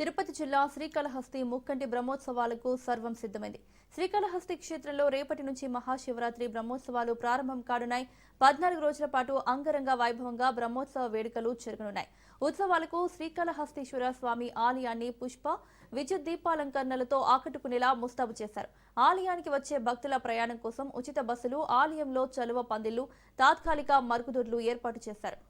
తిరుపతి జిల్లా శ్రీకాళహస్తి ముక్కంటి బ్రహ్మోత్సవాలకు సర్వం సిద్ధమైంది. శ్రీకాళహస్తి క్షేత్రంలో రేపటి నుంచి మహాశివరాత్రి బ్రహ్మోత్సవాలు ప్రారంభం కానున్నాయి. పద్నాలుగు రోజుల పాటు అంగరంగ వైభవంగా బ్రహ్మోత్సవ వేడుకలు జరగనున్నాయి. ఉత్సవాలకు శ్రీకాళహస్తీశ్వర స్వామి ఆలయాన్ని పుష్ప విద్యుత్ దీపాలంకరణలతో ఆకట్టుకునేలా ముస్తాబు చేశారు. ఆలయానికి వచ్చే భక్తుల ప్రయాణం కోసం ఉచిత బస్సులు ఆలయంలో చలువ పందిళ్ళు తాత్కాలిక మరుగుదొడ్లు ఏర్పాటు చేశారు.